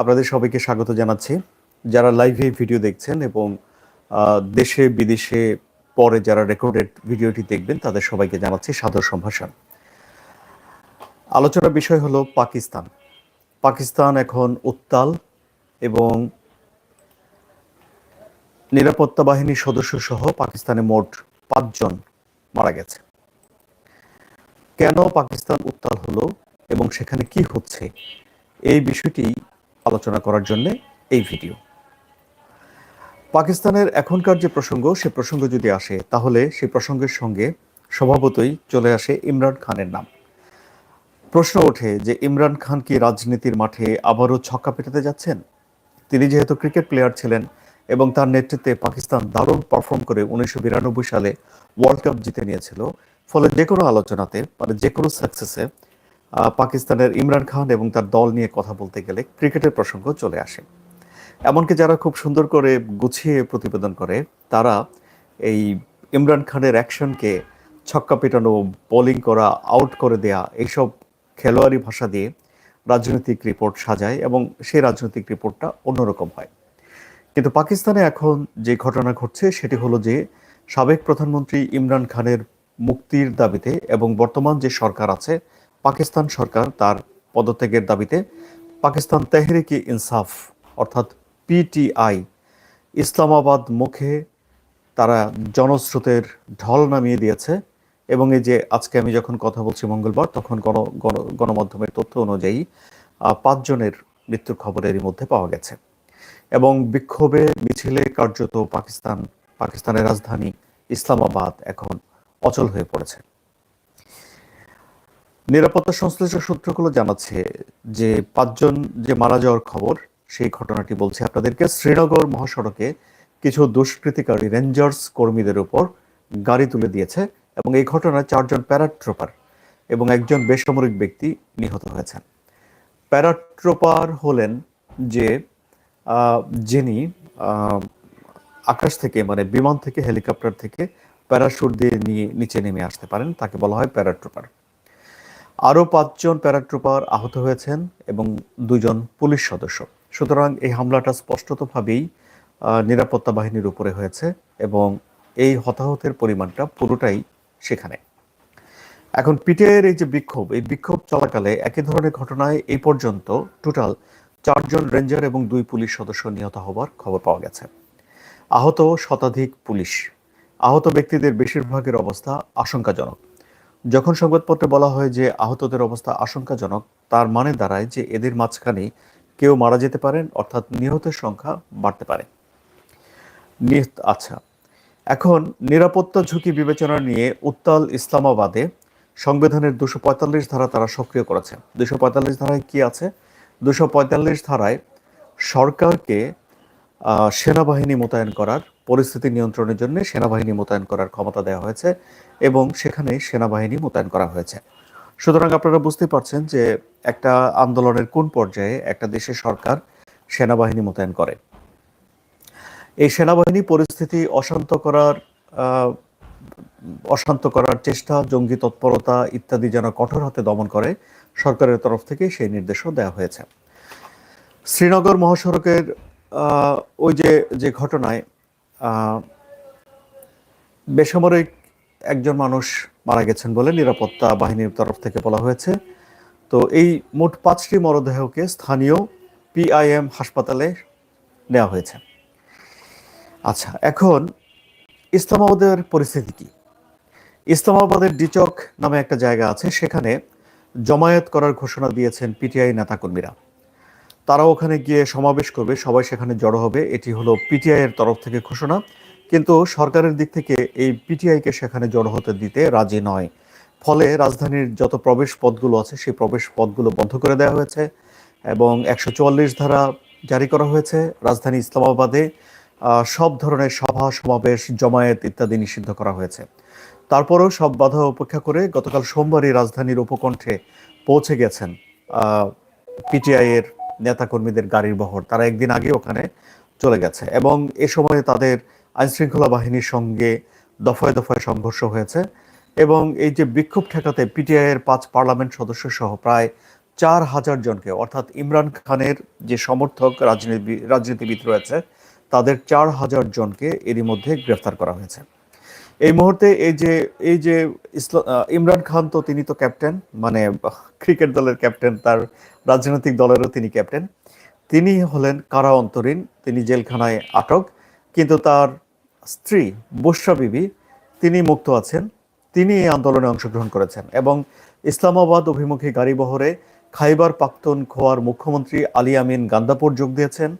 আপনাদের সবাইকে স্বাগত জানাচ্ছি। যারা লাইভে ভিডিও দেখছেন এবং দেশে, বিদেশে পরে যারা রেকর্ডেড ভিডিওটি দেখবেন, তাদের সবাইকে জানাচ্ছি সাদর সম্ভাষণ। আলোচনার বিষয় হলো পাকিস্তান। পাকিস্তান এখন উত্তাল এবং নিরাপত্তা বাহিনীর সদস্য সহ পাকিস্তানে মোট পাঁচজন মারা গেছে। কেন পাকিস্তান উত্তাল হলো এবং সেখানে কি হচ্ছে, এই বিষয়টি আলোচনা করার জন্য এই ভিডিও। পাকিস্তানের এখনকার যে প্রসঙ্গ, সে প্রসঙ্গ যদি আসে, তাহলে সেই প্রসঙ্গের সঙ্গে স্বভাবতই চলে আসে ইমরান খানের নাম। প্রশ্ন ওঠে যে, ইমরান খান কি রাজনীতির মাঠে আবারও ছক্কা পেটাতে যাচ্ছেন? তিনি যেহেতু ক্রিকেট প্লেয়ার ছিলেন এবং তার নেতৃত্বে পাকিস্তান দারুণ পারফর্ম করে উনিশশো বিরানব্বই সালে ওয়ার্ল্ড কাপ জিতে নিয়েছিল, ফলে যে কোনো আলোচনাতে মানে যে কোনো সাকসেসে পাকিস্তানের ইমরান খান এবং তার দল নিয়ে কথা বলতে গেলে ক্রিকেটের প্রসঙ্গ চলে আসে। এমনকি যারা খুব সুন্দর করে গুছিয়ে প্রতিবেদন করে, তারা এই ইমরান খানের অ্যাকশনকে ছক্কা পেটানো, বোলিং করা, আউট করে দেয়া, এইসব খেলোয়াড়ি ভাষা দিয়ে রাজনৈতিক রিপোর্ট সাজায় এবং সেই রাজনৈতিক রিপোর্টটা অন্যরকম হয়। কিন্তু পাকিস্তানে এখন যে ঘটনা ঘটছে, সেটি হলো যে সাবেক প্রধানমন্ত্রী ইমরান খানের মুক্তির দাবিতে এবং বর্তমান যে সরকার আছে পাকিস্তান সরকার তার পদত্যাগের দাবিতে পাকিস্তান তেহরিকি ইনসাফ, অর্থাৎ পিটিআই ইসলামাবাদ মুখে তারা জনস্রোতের ঢল নামিয়ে দিয়েছে এবং এই যে আজকে আমি যখন কথা বলছি মঙ্গলবার, তখন গণ, গণ- গণমাধ্যমের তথ্য অনুযায়ী পাঁচজনের মৃত্যুর খবর এরই মধ্যে পাওয়া গেছে। এবং বিক্ষোভে মিছিলে কার্যত পাকিস্তান, পাকিস্তানের রাজধানী ইসলামাবাদ এখন অচল হয়ে পড়েছে। নিরাপত্তা সংশ্লিষ্ট সূত্রগুলো জানাচ্ছে যে পাঁচজন যে মারা যাওয়ার খবর, সেই ঘটনাটি বলছে আপনাদেরকে, শ্রীনগর মহাসড়কে কিছু দুষ্কৃতিকারী রেঞ্জার্স কর্মীদের উপর গাড়ি তুলে দিয়েছে এবং এই ঘটনায় চারজন প্যারাট্রোপার এবং একজন বেসামরিক ব্যক্তি নিহত হয়েছেন। প্যারাট্রোপার হলেন যে যিনি আকাশ থেকে মানে বিমান থেকে, হেলিকপ্টার থেকে প্যারাশুট দিয়ে নিয়ে, নিচে নেমে আসতে পারেন, তাকে বলা হয় প্যারাট্রুপার। আরও পাঁচজন প্যারাট্রুপার আহত হয়েছেন এবং দুজন পুলিশ সদস্য। সুতরাং এই হামলাটা স্পষ্টতভাবেই নিরাপত্তা বাহিনীর উপরে হয়েছে এবং এই হতাহতের পরিমাণটা পুরোটাই সেখানে। এখন পিটের এই যে বিক্ষোভ, এই বিক্ষোভ চলাকালে একই ধরনের ঘটনায় এই পর্যন্ত টোটাল চারজন রেঞ্জার এবং দুই পুলিশ সদস্য নিহত হবার খবর পাওয়া গেছে। আহত শতাধিক পুলিশ। আহত ব্যক্তিদের বেশিরভাগের অবস্থা আশঙ্কাজনক। যখন সংবাদপত্রে বলা হয় যে আহতদের অবস্থা আশঙ্কাজনক, তার মানে দাঁড়ায় যে এদের মাঝখানে কেউ মারা যেতে পারেন, অর্থাৎ নিহতের সংখ্যা বাড়তে পারে। নিহত আচ্ছা। এখন নিরাপত্তা ঝুঁকি বিবেচনা নিয়ে উত্তাল ইসলামাবাদে সংবিধানের দুশো পঁয়তাল্লিশ ধারা তারা সক্রিয় করেছে। দুশো পঁয়তাল্লিশ ধারায় কি আছে? দুশো পঁয়তাল্লিশ ধারায় সরকারকে সেনাবাহিনী মোতায়েন করার পরিস্থিতি নিয়ন্ত্রণের জন্য সেনাবাহিনী মোতায়েন করার ক্ষমতা দেওয়া হয়েছে এবং সেখানে সেনাবাহিনী মোতায়েন করা হয়েছে। সুতরাং আপনারা বুঝতে পারছেন যে একটা আন্দোলনের কোন পর্যায়ে একটা দেশের সরকার সেনাবাহিনী মোতায়েন করে। এই সেনাবাহিনী পরিস্থিতি অশান্ত করার অশান্ত করার চেষ্টা, জঙ্গি তৎপরতা ইত্যাদি যেন কঠোর হাতে দমন করে, সরকারের তরফ থেকে সেই নির্দেশও দেওয়া হয়েছে। শ্রীনগর মহাসড়কের ওই যে যে ঘটনায় বেসামরিক একজন মানুষ মারা গেছেন বলে নিরাপত্তা বাহিনীর তরফ থেকে বলা হয়েছে। তো এই মোট পাঁচটি মরদেহকে স্থানীয় পিআইএম হাসপাতালে নেওয়া হয়েছে। আচ্ছা এখন ইসলামাবাদের পরিস্থিতি কি? ইসলামাবাদের ডিচক নামে একটা জায়গা আছে, সেখানে জমায়েত করার ঘোষণা দিয়েছেন পিটিআই নেতাকর্মীরা। তারা ওখানে গিয়ে সমাবেশ করবে, সবাই সেখানে জড়ো হবে, এটি হলো পিটিআই এর তরফ থেকে ঘোষণা। কিন্তু সরকারের দিক থেকে এই পিটিআইকে সেখানে জড়ো হতে দিতে রাজি নয়। ফলে রাজধানীর যত প্রবেশ পথগুলো আছে, সেই প্রবেশ পথগুলো বন্ধ করে দেওয়া হয়েছে এবং একশো চুয়াল্লিশ ধারা জারি করা হয়েছে। রাজধানী ইসলামাবাদে সব ধরনের সভা, সমাবেশ, জমায়েত ইত্যাদি নিষিদ্ধ করা হয়েছে। তারপরেও সব বাধা উপেক্ষা করে গতকাল সোমবারই রাজধানীর উপকণ্ঠে পৌঁছে গেছেন পিটিআই এর নেতাকর্মীদের গাড়ির বহর, তারা একদিন আগে ওখানে চলে গেছে এবং এ সময় তাদের আইনশৃঙ্খলা বাহিনীর সঙ্গে দফায় দফায় সংঘর্ষ হয়েছে এবং এই যে বিক্ষোভ ঠেকাতে পিটিআই এর পাঁচ পার্লামেন্ট সদস্য সহ প্রায় চার হাজার জনকে, অর্থাৎ ইমরান খানের যে সমর্থক রাজনীতি, রাজনীতিবিদ রয়েছে, তাদের চার হাজার জনকে এরই মধ্যে গ্রেফতার করা হয়েছে। এই মুহূর্তে এই যে এই যে ইমরান খান তো তিনি তো ক্যাপ্টেন মানে ক্রিকেট দলের ক্যাপ্টেন, তার রাজনৈতিক দলেরও তিনি ক্যাপ্টেন। তিনি হলেন কারা অন্তরীণ, তিনি জেলখানায় আটক, কিন্তু তার স্ত্রী বুসরা বিবি, তিনি মুক্ত আছেন, তিনি এই আন্দোলনে অংশগ্রহণ করেছেন এবং ইসলামাবাদ অভিমুখী গাড়িবহরে খাইবার পাক্তন খোয়ার মুখ্যমন্ত্রী আলী আমিন গান্দাপুর যোগ দিয়েছেন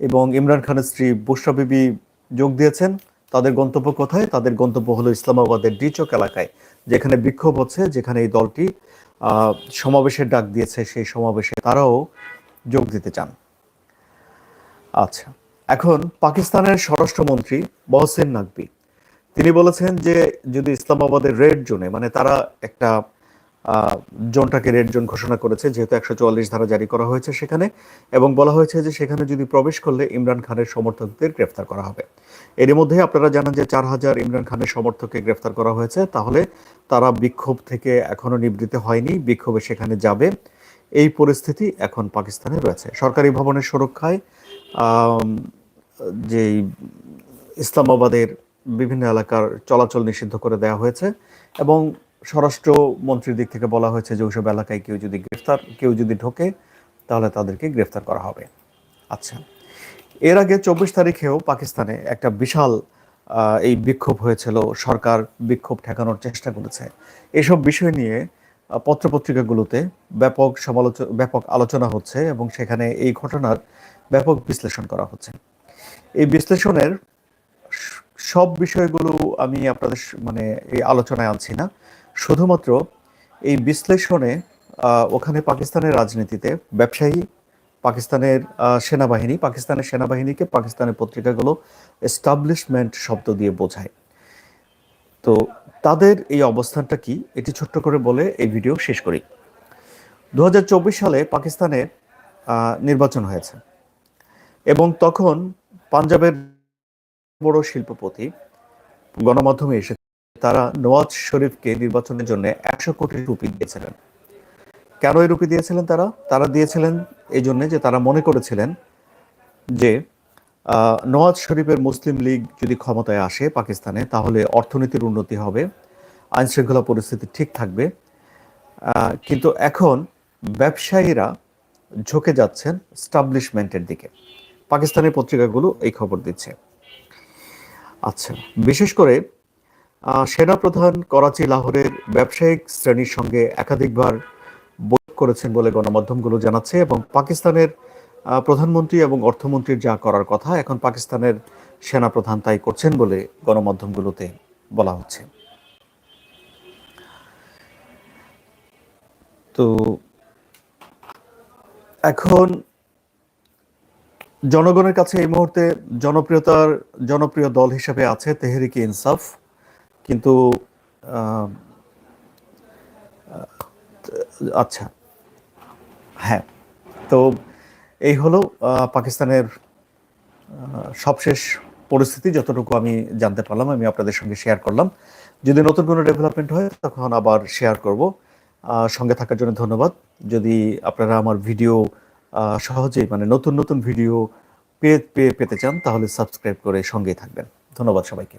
এবং ইমরান খানের স্ত্রী বুসরা বিবি যোগ দিয়েছেন। তাদের গন্তব্য কোথায়? তাদের গন্তব্য হলো ইসলামাবাদের ডিচক এলাকায়, যেখানে বিক্ষোভ হচ্ছে, যেখানে এই দলটি সমাবেশের ডাক দিয়েছে, সেই সমাবেশে তারাও যোগ দিতে চান। আচ্ছা এখন পাকিস্তানের স্বরাষ্ট্রমন্ত্রী মহসেন নাকবি তিনি বলেছেন যে যদি ইসলামাবাদের রেড জোনে মানে তারা একটা জোনটাকে রেড জোন ঘোষণা করেছে, যেহেতু একশো চুয়াল্লিশ ধারা জারি করা হয়েছে সেখানে, এবং বলা হয়েছে যে সেখানে যদি প্রবেশ করলে ইমরান খানের সমর্থকদের গ্রেফতার করা হবে। এর মধ্যে আপনারা জানান যে চার হাজার ইমরান খানের সমর্থককে গ্রেফতার করা হয়েছে, তাহলে তারা বিক্ষোভ থেকে এখনও নিবৃত্ত হয়নি, বিক্ষোভে সেখানে যাবে। এই পরিস্থিতি এখন পাকিস্তানে রয়েছে। সরকারি ভবনের সুরক্ষায় যেই ইসলামাবাদের বিভিন্ন এলাকার চলাচল নিষিদ্ধ করে দেওয়া হয়েছে, এবং স্বরাষ্ট্র মন্ত্রীর দিক থেকে বলা হয়েছে যে ওইসব এলাকায় কেউ যদি গ্রেফতার, কেউ যদি ঢোকে, তাহলে তাদেরকে গ্রেফতার করা হবে। আচ্ছা এর আগে চব্বিশ তারিখেও পাকিস্তানে একটা বিশাল এই বিক্ষোভ হয়েছিল, সরকার বিক্ষোভ ঠেকানোর চেষ্টা করেছে। এসব বিষয় নিয়ে পত্রপত্রিকাগুলোতে ব্যাপক সমালোচনা ব্যাপক আলোচনা হচ্ছে এবং সেখানে এই ঘটনার ব্যাপক বিশ্লেষণ করা হচ্ছে। এই বিশ্লেষণের সব বিষয়গুলো আমি আপনাদের মানে এই আলোচনায় আনছি না। শুধুমাত্র এই বিশ্লেষণে ওখানে পাকিস্তানের রাজনীতিতে, ব্যবসায়ী পাকিস্তানের সেনাবাহিনী, পাকিস্তানের সেনাবাহিনীকে পাকিস্তানের পত্রিকাগুলো এস্টাবলিশমেন্ট শব্দ দিয়ে বোঝায়। তো তাদের এই অবস্থানটা কি? এটি ছোট্ট করে বলে এই ভিডিও শেষ করি। দু হাজার চব্বিশ সালে পাকিস্তানে নির্বাচন হয়েছে এবং তখন পাঞ্জাবের বড় শিল্পপতি গণমাধ্যমে এসে তারা নওয়াজ শরীফকে নির্বাচনের জন্য একশো কোটি রুপি দিয়েছিলেন। কেন এই রুপি দিয়েছিলেন তারা? তারা দিয়েছিলেন এই জন্যে যে তারা মনে করেছিলেন যে নওয়াজ শরীফের মুসলিম লীগ যদি ক্ষমতায় আসে পাকিস্তানে, তাহলে অর্থনীতির উন্নতি হবে আইন শৃঙ্খলা পরিস্থিতি ঠিক থাকবে। কিন্তু এখন ব্যবসায়ীরা ঝুঁকে যাচ্ছেন স্টাবলিশমেন্টের দিকে। পাকিস্তানের পত্রিকাগুলো এই খবর দিচ্ছে। আচ্ছা বিশেষ করে সেনাপ্রধান করাচি লাহোরের ব্যবসায়িক শ্রেণির সঙ্গে একাধিকবার বৈঠক করেছেন বলে গণমাধ্যমগুলো জানাচ্ছে এবং পাকিস্তানের প্রধানমন্ত্রী এবং অর্থমন্ত্রীর যা করার কথা, এখন পাকিস্তানের সেনাপ্রধান তাই করছেন বলে গণমাধ্যমগুলোতে বলা হচ্ছে। তো এখন জনগণের কাছে এই মুহূর্তে জনপ্রিয়তার জনপ্রিয় দল হিসেবে আছে তেহরিকি ইনসাফ। কিন্তু আচ্ছা হ্যাঁ তো এই হলো পাকিস্তানের সবশেষ পরিস্থিতি যতটুকু আমি জানতে পারলাম, আমি আপনাদের সঙ্গে শেয়ার করলাম। যদি নতুন কোনো ডেভেলপমেন্ট হয়, তখন আবার শেয়ার করব। সঙ্গে থাকার জন্য ধন্যবাদ। যদি আপনারা আমার ভিডিও সহজেই মানে নতুন নতুন ভিডিও পেয়ে পেতে চান, তাহলে সাবস্ক্রাইব করে সঙ্গেই থাকবেন। ধন্যবাদ সবাইকে।